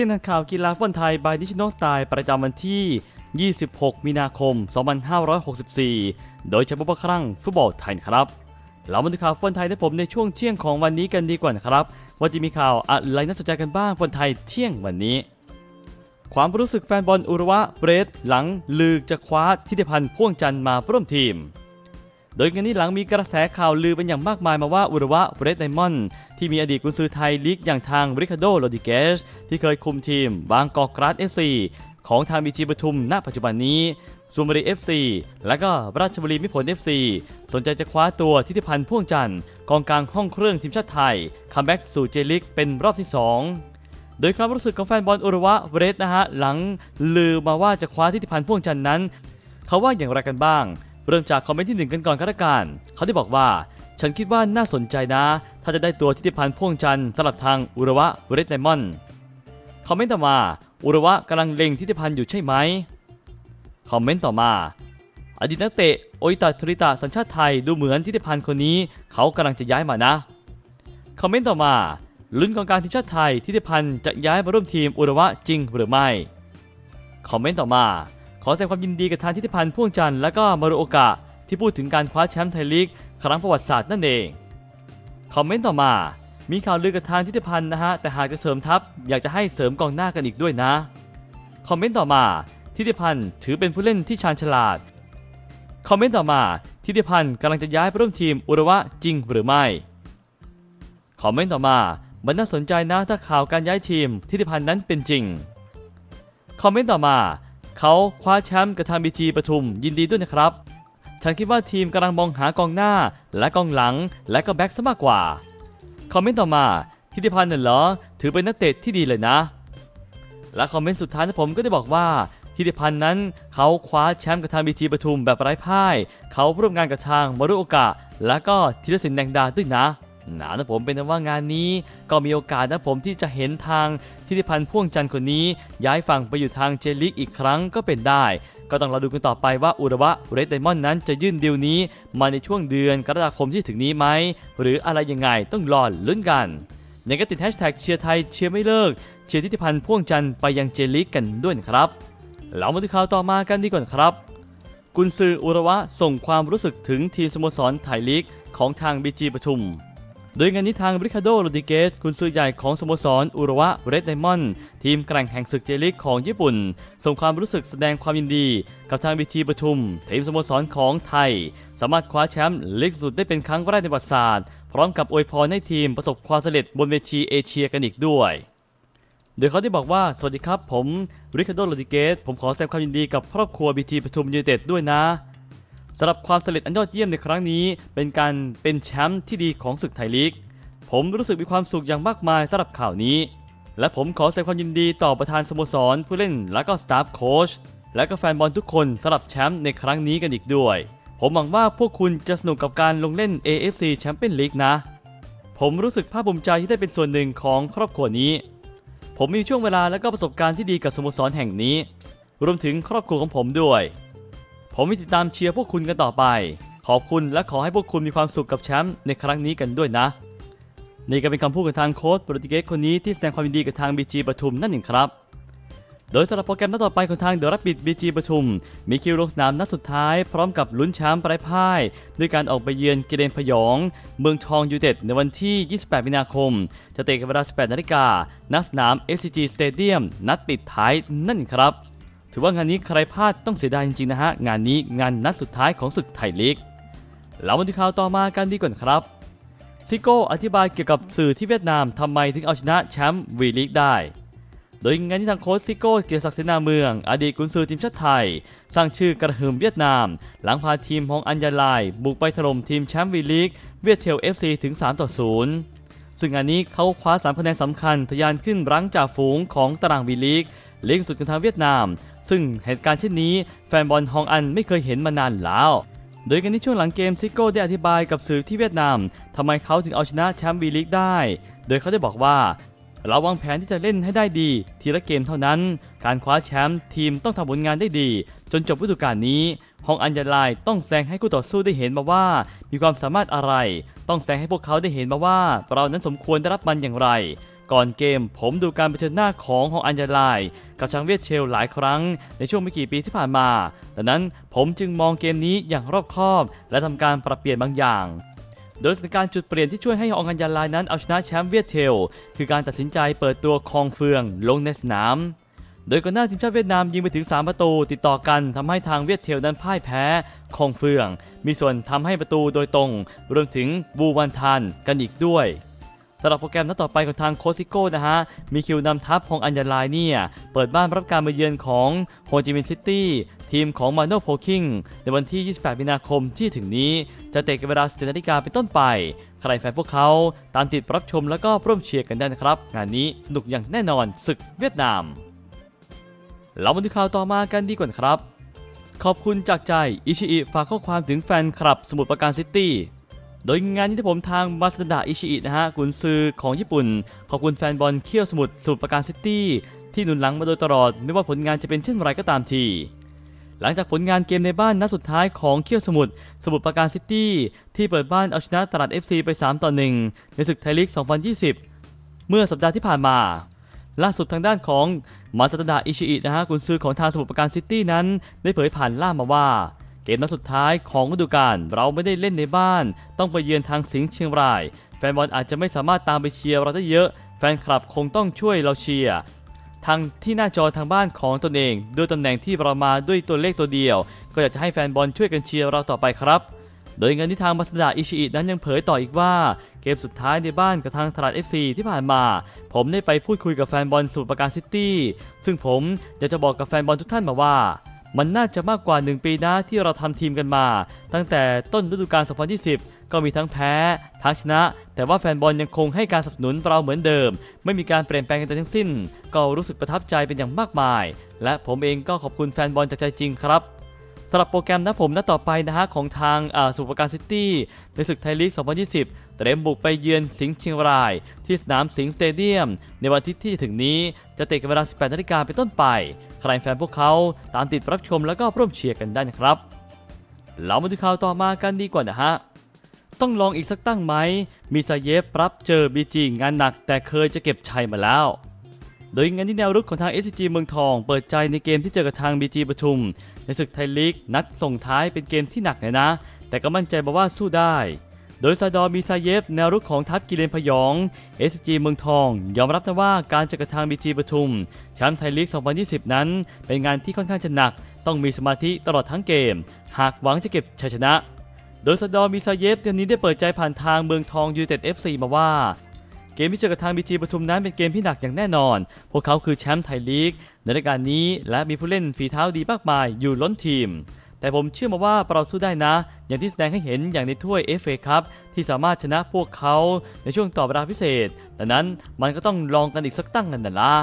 ที่ยงทันข่าวกีฬาฟุตบอลไทยบายดิจิ n นสไตล์ประจำวันที่ 26 มีนาคม 2564 โดยเฉพาะครั้งฟุตบอลไทยครับ เรามาดูข่าวฟุตบอลไทยได้ผมในช่วงเที่ยงของวันนี้กันดีกว่านะครับ ว่าจะมีข่าวอะไรน่าสนใจกันบ้างฟุตบอลไทยเที่ยงวันนี้ ความรู้สึกแฟนบอลอุรุวะเบรสหลังลือจะคว้าทิติพันธ์พ่วงจันทร์มาร่วมทีม โดยงานนี้หลังมีกระแสข่าวลือเป็นอย่างมากมายมาว่าอุรวะเบรสไดมอนด์ที่มีอดีตกุนซือไทยลีกอย่างทางริคาโดโรดิเกสที่เคยคุมทีม บางกอกกราสเอฟซีของทางบีจีปทุมณปัจจุบันนี้สุมบรีเอฟซีและก็ราชบุรีมิผลเอฟซีสนใจจะคว้าตัวทิติพันธ์พ่วงจันทร์กองกลางห้องเครื่องทีมชาติไทยคัมแบ็กสู่เจลิกเป็นรอบที่ 2โดยความรู้สึกของแฟนบอลอุรุวะเบรสนะฮะ หลังลือมาว่าจะคว้าทิติพันธ์พ่วงจันทร์นั้น เขาว่าอย่างไรกันบ้าง เริ่มจากคอมเมนต์ที่หนึ่งกันก่อนก็แล้วกันเขาได้บอกว่า ฉันคิดว่าน่าสนใจนะ ถ้าจะได้ตัวทิติพันธ์พ่วงจันทร์สำหรับทางอุระวะเรดไดมอนคอมเมนต์ต่อมา อุระวะกำลังเล็งทิติพันธ์อยู่ใช่ไหมคอมเมนต์ต่อมา อดีตนักเตะโออิตาทริตะสัญชาติไทยดูเหมือนทิติพันธ์คนนี้ เขากำลังจะย้ายมานะคอมเมนต์ต่อมาลุ้นกองกลารทีมชาติไทยทิติพันธ์จะย้ายมาร่วมทีมอุระวะจริงหรือไม่คอมเมนต์ต่อมา อแสดงความยินดีกับทางทิติพันธ์พ่วงจันทร์และก็มารุโอกะ ที่พูดถึงการคว้าแชมป์ไทยลีกครั้งประวัติศาสตร์นั่นเอง คอมเมนต์ต่อมา มีข่าวลือกับทางทิติพันธ์นะฮะ แต่หากจะเสริมทัพอยากจะให้เสริมกองหน้ากันอีกด้วยนะ คอมเมนต์ต่อมา ทิติพันธ์ถือเป็นผู้เล่นที่ชาญฉลาด คอมเมนต์ต่อมา ทิติพันธ์กำลังจะย้ายไปร่วมทีมอุระวะจริงหรือไม่ คอมเมนต์ต่อมา มันน่าสนใจนะถ้าข่าวการย้ายทีมทิติพันธ์นั้นเป็นจริง คอมเมนต์ต่อมา เขาคว้าแชมป์กับทางบีจีปทุมยินดีด้วยนะครับ ฉันคิดว่าทีมกำลังมองหากองหน้า และกองหลัง และก็แบ็กซะมากกว่า คอมเมนต์ต่อมาทิติพันธ์น่ะเหรอ ถือเป็นนักเตะที่ดีเลยนะ และคอมเมนต์สุดท้ายนะผมก็ได้บอกว่าทิติพันธ์นั้นเขาคว้าแชมป์กับทางบีจีปทุมแบบไร้พ่าย เขาร่วมงานกับทางมารุโอกะ และก็ธีรศิลป์แดงดาด้วยนะ นานะผมเป็นว่างานนี้ก็มีโอกาสนะผมที่จะเห็นทางทิติพันธ์พ่วงจันทร์คนนี้ ย้ายฝั่งไปอยู่ทางเจลิกอีกครั้งก็เป็นได้ ก็ต้องรอดูกันต่อไปว่าอุระวะเรดไดมอนด์นั้นจะยื่นดีลนี้มาในช่วงเดือนกรกฎาคมที่ถึงนี้ไหมหรืออะไรยังไงต้องรอลุ้นกันยังก็ติดแฮชแท็กเชียร์ไทยเชียร์ไม่เลิกเชียร์ทิติพันธ์พ่วงจันทร์ไปยังเจลิกกันด้วยครับเรามาดูข่าวต่อมากันดีกว่าครับกุนซืออุระวะส่งความรู้สึกถึงทีมสโมสรไทยลีกของทางบีจีประชุม โดยงานนี้ทางริคาโดโรดิเกสกุนซือใหญ่ของสโมสรอุระวะเรดไดมอนด์ทีมแกร่งแห่งศึกเจลิกของญี่ปุ่น ส่งความรู้สึกแสดงความยินดี กับทางบีจีประชุม ทีมสโมสรของไทย สามารถคว้าแชมป์ลีกสุดได้เป็นครั้งแรกในประวัติศาสตร์ พร้อมกับอวยพรให้ทีมประสบความสำเร็จบนเวทีเอเชียกันอีกด้วยโดยเขาได้บอกว่า สวัสดีครับ ผมริคาโดโรดิเกสผมขอแสดงความยินดีกับครอบครัวบีจีปทุมยูไนเต็ดด้วยนะ สำหรับความสำเร็จอันยอดเยี่ยมในครั้งนี้ เป็นการเป็นแชมป์ที่ดีของศึกไทยลีก ผมรู้สึกมีความสุขอย่างมากมายสำหรับข่าวนี้ และผมขอแสดงความยินดีต่อประธานสโมสร ผู้เล่นและก็สตาฟโค้ชและก็แฟนบอลทุกคนสำหรับแชมป์ในครั้งนี้กันอีกด้วย ผมหวังว่าพวกคุณจะสนุกกับการลงเล่น AFC Champions League นะ ผมรู้สึกภาคภูมิใจที่ได้เป็นส่วนหนึ่งของครอบครัวนี้ ผมมีช่วงเวลาและก็ประสบการณ์ที่ดีกับสโมสรแห่งนี้ รวมถึงครอบครัวของผมด้วย ผมมีติดตามเชียร์พวกคุณกันต่อไป ขอบคุณและขอให้พวกคุณมีความสุขกับแชมป์ในครั้งนี้กันด้วยนะ นี่ก็เป็นคำพูดของทางโค้ชโปรตุเกสคนนี้ที่แสดงความยินดีกับทางบีจีปทุมนั่นเองครับโดยสำหรับโปรแกรมนัดต่อไปของทางเดอะรับบิดบีจีปทุม มีคิวลงสนามนัดสุดท้ายพร้อมกับลุ้นแชมป์ปลายพ่าย ด้วยการออกไปเยือนเกเรนพยอง เมืองทองยูไนเต็ดในวันที่ 28 มีนาคม จะเตะกันเวลา 18 นาฬิกาณสนาม SCG Stadium นัดปิดท้ายนั่นครับ ถือว่างานนี้ใครพลาดต้องเสียดายจริงๆนะฮะ งานนี้งานนัดสุดท้ายของศึกไทยลีกเรามาดูข่าวต่อมากันดีกว่าครับซิโก้อธิบายเกี่ยวกับสื่อที่เวียดนามทำไมถึงเอาชนะแชมป์วีลีกได้ โดยงานที่ทางโค้ชซิโก้เกียรติศักดิ์เสนาเมือง อดีตกุนซือทีมชาติไทย สร้างชื่อกระหึ่มเวียดนาม หลังพาทีมของอัญญาลาย บุกไปถล่มทีมแชมป์วีลีกเวียดเทล FC ถึง3ต่อ0ซึ่งงานนี้เขาคว้า3คะแนนสำคัญทะยานขึ้นรั้งจ่าฝูงของตารางวีลีกเล่งสุดกับทางเวียดนาม ซึ่งเหตุการณ์เช่นนี้แฟนบอลฮองอันไม่เคยเห็นมานานแล้ว โดยกันที่ช่วงหลังเกมซิโก้ได้อธิบายกับสื่อที่เวียดนามทำไมเขาถึงเอาชนะแชมป์วีลีกได้ โดยเขาได้บอกว่าเราวางแผนที่จะเล่นให้ได้ดี ทีละเกมเท่านั้น การคว้าแชมป์ทีมต้องทำผลงานได้ดี จนจบฤดูกาลนี้ฮองอัญญาลายต้องแสดงให้คู่ต่อสู้ได้เห็นมาว่า มีความสามารถอะไร ต้องแสดงให้พวกเขาได้เห็นมาว่า เรานั้นสมควรได้รับมันอย่างไร ก่อนเกมผมดูการเผชิญหน้าของฮองอัญญาลาย กับชางเวียดเชลหลายครั้งในช่วงไม่กี่ปีที่ผ่านมา ดังนั้นผมจึงมองเกมนี้อย่างรอบคอบ และทำการปรับเปลี่ยนบางอย่างโดยสถานการณ์จุดเปลี่ยนที่ช่วยให้ฮองอัญญาลายนั้นเอาชนะแชมป์เวียดเชลคือการตัดสินใจเปิดตัวคองเฟืองลงในสนาม โดยก่อนหน้าทีมชาติเวียดนามยิงไปถึง 3 ประตูติดต่อกันทำให้ทางเวียดเชลนั้นพ่ายแพ้คองเฟือง มีส่วนทำให้ประตูโดยตรง รวมถึงบูวันทานกันอีกด้วย สำหรับโปรแกรมนัดต่อไปของทางโคซิโก้นะฮะ มีคิวนำทัพฮองอัญญาลายเนี่ย เปิดบ้านรับการมาเยือนของโฮจิมินห์ซิตี้ทีมของมาโนโพคิงในวันที่ 28 มีนาคมที่ถึงนี้ จะเตะกันเวลา17นาฬิกาเป็นต้นไป ใครแฟนพวกเขาตามติดรับชมแล้วก็ร่วมเชียร์กันได้นะครับ งานนี้สนุกอย่างแน่นอนศึกเวียดนาม เรามาดูข่าวต่อมากันดีกว่าครับ ขอบคุณจากใจอิชิอิฝากข้อความถึงแฟนคลับสมุทรปราการซิตี้ โดยงานนี้ที่ผมทางมาสดาอิชิอินะฮะกุนซือของญี่ปุ่น ขอบคุณแฟนบอลเขี้ยวสมุทรสุปราการซิตี้ที่หนุนหลังมาโดยตลอด ไม่ว่าผลงานจะเป็นเช่นไรก็ตามที หลังจากผลงานเกมในบ้านนัดสุดท้ายของเขี้ยวสมุทรสมุทรปราการซิตี้ที่เปิดบ้านเอาชนะตลาด FC ไป 3 ต่อ 1 ในศึกไทยลีก 2020 เมื่อสัปดาห์ที่ผ่านมา ล่าสุดทางด้านของมาซาดะอิชิอินะฮะกุนซือของทางสมุทรปราการซิตี้นั้น ได้เผยผ่านล่ามมาว่า เกมนัดสุดท้ายของฤดูกาลเราไม่ได้เล่นในบ้าน ต้องไปเยือนทางสิงห์เชียงราย แฟนบอลอาจจะไม่สามารถตามไปเชียร์เราได้เยอะ แฟนคลับคงต้องช่วยเราเชียร์ทางที่หน้าจอทางบ้านของตนเอง ด้วยตำแหน่งที่เรามาด้วยตัวเลขตัวเดียว ก็อยากจะให้แฟนบอลช่วยกันเชียร์เราต่อไปครับโดยงานที่ทางมาสดาอิชิอินั้นยังเผยต่ออีกว่า เกมสุดท้ายในบ้านกับทางตลาด FC ที่ผ่านมา ผมได้ไปพูดคุยกับแฟนบอลสมุทรปราการซิตี้ซึ่งผมอยากจะบอกกับแฟนบอลทุกท่านมาว่า มันน่าจะมากกว่า 1 ปีนะที่เราทำทีมกันมา ตั้งแต่ต้นฤดูกาล 2020 ก็มีทั้งแพ้ทั้งชนะ แต่ว่าแฟนบอลยังคงให้การสนับสนุนเราเหมือนเดิม ไม่มีการเปลี่ยนแปลงกันทั้งสิ้น ก็รู้สึกประทับใจเป็นอย่างมากมาย และผมเองก็ขอบคุณแฟนบอลจากใจจริงครับ สำหรับโปรแกรมนะผมนัดต่อไปนะฮะของทางาสุพรรณการซิตี้ในศึกไทยลีก 2020 เตรียมบุกไปเยือนสิงห์เชียงราย ที่สนามสิงห์สเตเดียม ในวันอาทิตย์ที่จะถึงนี้จะเตะกันเวลา 18นาฬิกาเป็นต้นไป ใครแฟนพวกเขาตามติดรับชมแล้วก็ร่วมเชียร์กันได้นะครับ เรามาดูข่าวต่อมากันดีกว่านะฮะต้องลองอีกสักตั้งไหม มีซาเยฟรับเจอบีจีงานหนักแต่เคยจะเก็บชัยมาแล้ว โดยงานที่แนวรุกของทาง SCG เมืองทอง เปิดใจในเกมที่เจอกับทาง BG ปทุม ในศึกไทยลีกนัดส่งท้ายเป็นเกมที่หนักเลยนะ แต่ก็มั่นใจมาว่าสู้ได้ โดยซาดอมีซาเยฟแนวรุกของทัพกิเลนพยอง SCG เมืองทอง ยอมรับนะว่าการเจอกับทาง BG ปทุมแชมป์ไทยลีก 2020 นั้น เป็นงานที่ค่อนข้างจะหนัก ต้องมีสมาธิตลอดทั้งเกม หากหวังจะเก็บชัยชนะโดยซาดอมีซาเยฟเดือนนี้ได้เปิดใจผ่านทางเมืองทองยูเต็ด FC มาว่า เกมที่เจอกับทางบีจีปทุมนั้นเป็นเกมที่หนักอย่างแน่นอน พวกเขาคือแชมป์ไทยลีกในรายการนี้และมีผู้เล่นฝีเท้าดีมากมายอยู่ล้นทีม แต่ผมเชื่อมาว่าเราสู้ได้นะ อย่างที่แสดงให้เห็นอย่างในถ้วย FA ครับที่สามารถชนะพวกเขาในช่วงต่อเวลาพิเศษดังนั้นมันก็ต้องลองกันอีกสักตั้งกันนะล่ะ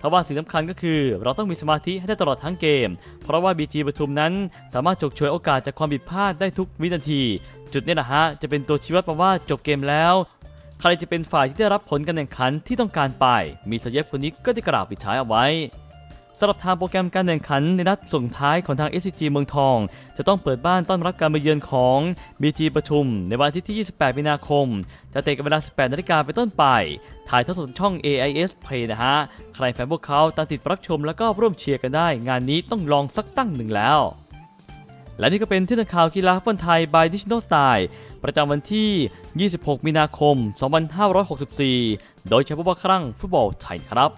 ทว่าสิ่งสำคัญก็คือเราต้องมีสมาธิให้ได้ตลอดทั้งเกม เพราะว่า BG ปทุมนั้นสามารถฉกฉวยโอกาสจากความผิดพลาดได้ทุกวินาที จุดนี้แหละฮะ จะเป็นตัวชี้วัดมาว่าจบเกมแล้ว ใครจะเป็นฝ่ายที่ได้รับผลการแข่งขันที่ต้องการไป มีสเยฟคนนี้ก็ได้กล่าวปิดท้ายเอาไว้สำหรับทางโปรแกรมการแข่งขันในนัดส่งท้ายของทาง SCG เมืองทอง จะต้องเปิดบ้านต้อนรับการมาเยือนของ BG ประชุม ในวันอาทิตย์ที่ 28 มีนาคม จะเตะกันเวลา 18 นาฬิกาเป็นต้นไป ถ่ายทอดสดช่อง AIS Play นะฮะ ใครแฟนพวกเขาตามติดรับชมแล้วก็ร่วมเชียร์กันได้ งานนี้ต้องลองสักตั้งหนึ่งแล้ว และนี่ก็เป็นที่นักข่าวกีฬาฟุตบอลไทย by Digital Style ประจำวันที่ 26 มีนาคม 2564 โดยเฉพาะว่าครั้งฟุตบอลไทยครับ